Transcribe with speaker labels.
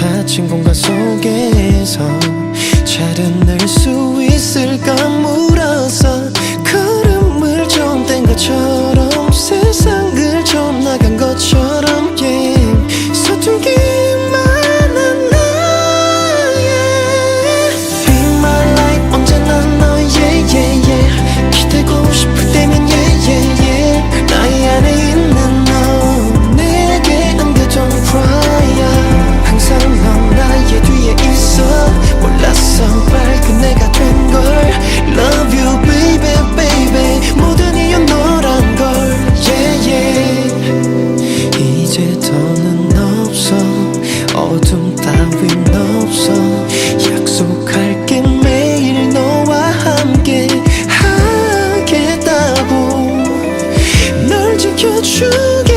Speaker 1: 갇힌 공간 속에서 꿈 따윈 없어. 약속할게 매일 너와 함께 하겠다고 널 지켜주게